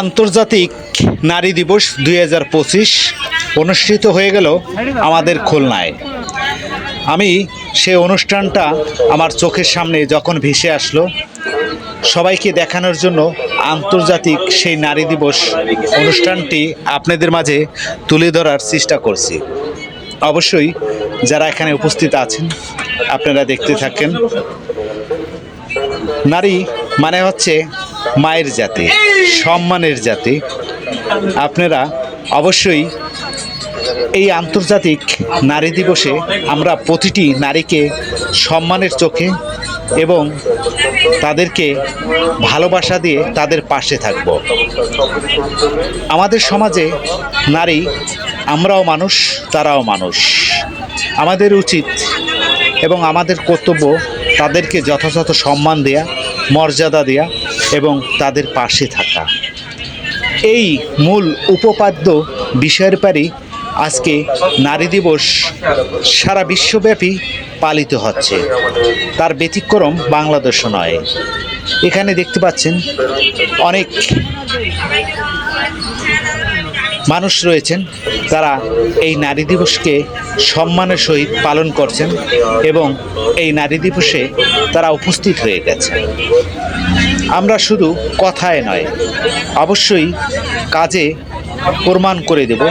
আন্তর্জাতিক নারী দিবস দুই হাজার পঁচিশ অনুষ্ঠিত হয়ে গেল আমাদের খুলনায়। আমি সেই অনুষ্ঠানটা আমার চোখের সামনে যখন ভেসে আসলো, সবাইকে দেখানোর জন্য আন্তর্জাতিক সেই নারী দিবস অনুষ্ঠানটি আপনাদের মাঝে তুলে ধরার চেষ্টা করছি। অবশ্যই যারা এখানে উপস্থিত আছেন, আপনারা দেখতে থাকেন। নারী মানে হচ্ছে মায়ের জাতি, সম্মানের জাতি। আপনারা অবশ্যই এই আন্তর্জাতিক নারী দিবসে আমরা প্রতিটি নারীকে সম্মানের চোখে এবং তাদেরকে ভালোবাসা দিয়ে তাদের পাশে থাকব। আমাদের সমাজে নারী আমরাও মানুষ, তারাও মানুষ। আমাদের উচিত এবং আমাদের কর্তব্য তাদেরকে যথাযথ সম্মান দেয়া, মর্যাদা দেয়া। এবং তাদের পাশে থাকা। এই মূল উপপাদ্য বিষয়ের পারি আজকে নারী দিবস সারা বিশ্বব্যাপী পালিত হচ্ছে। তার ব্যতিক্রম বাংলাদেশও নয়। এখানে দেখতে পাচ্ছেন অনেক মানুষ রয়েছেন, তারা এই নারী দিবসকে সম্মানের সহিত পালন করছেন এবং এই নারী দিবসে তারা উপস্থিত হয়ে গেছে আমরা শুধু কথায় নয়, অবশ্যই কাজে প্রমাণ করে দেব,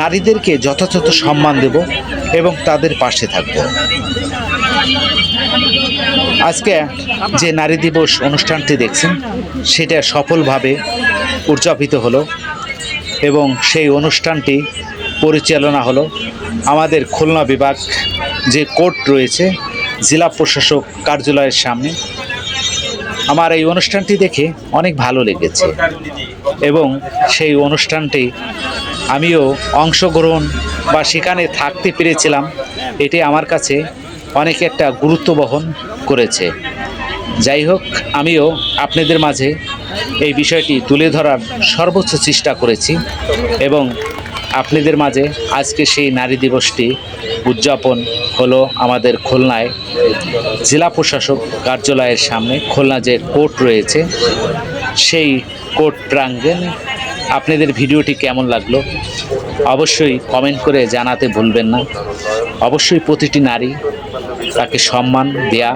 নারীদেরকে যথাযথ সম্মান দেব এবং তাদের পাশে থাকব। আজকে যে নারী দিবস অনুষ্ঠানটি দেখছেন, সেটা সফলভাবে উদযাপিত হলো। এবং সেই অনুষ্ঠানটি পরিচালনা হলো আমাদের খুলনা বিভাগ যে কোর্ট রয়েছে, জেলা প্রশাসক কার্যালয়ের সামনে। আমার এই অনুষ্ঠানটি দেখে অনেক ভালো লেগেছে এবং সেই অনুষ্ঠানটি আমিও অংশগ্রহণ বা সেখানে থাকতে পেরেছিলাম, এটি আমার কাছে অনেক একটা গুরুত্ব বহন করেছে। যাই হোক, আমিও আপনাদের মাঝে এই বিষয়টি তুলে ধরার সর্বোচ্চ চেষ্টা করেছি এবং আপনাদের মাঝে আজকে সেই নারী দিবসটি উদযাপন হলো আমাদের খুলনায়। জেলা প্রশাসক কার্যালয়ের সামনে খুলনা যে কোর্ট রয়েছে, সেই কোর্ট প্রাঙ্গণে আপনাদের ভিডিওটি কেমন লাগল অবশ্যই কমেন্ট করে জানাতে ভুলবেন না। অবশ্যই প্রতিটি নারী তাকে সম্মান দেয়া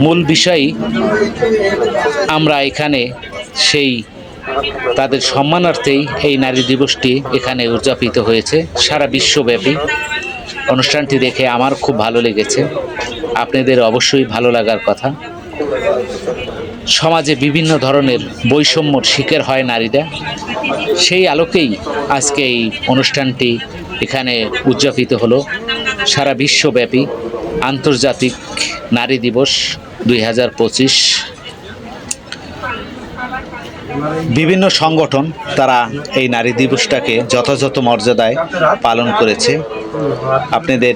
মূল বিষয়ই আমরা এখানে সেই তাদের সম্মানার্থেই এই নারী দিবসটি এখানে উদযাপিত হয়েছে। সারা বিশ্বব্যাপী অনুষ্ঠানটি দেখে আমার খুব ভালো লেগেছে। আপনাদের অবশ্যই ভালো লাগার কথা। সমাজে বিভিন্ন ধরনের বৈষম্যর শিকার হয় নারীরা। সেই আলোকেই আজকে এই অনুষ্ঠানটি এখানে উদযাপিত হলো। সারা বিশ্বব্যাপী আন্তর্জাতিক নারী দিবস দুই হাজার পঁচিশ। বিভিন্ন সংগঠন তারা এই নারী দিবসটাকে যথাযথ মর্যাদায় পালন করেছে। আপনাদের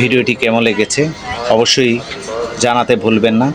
ভিডিওটি কেমন লেগেছে অবশ্যই জানাতে ভুলবেন না।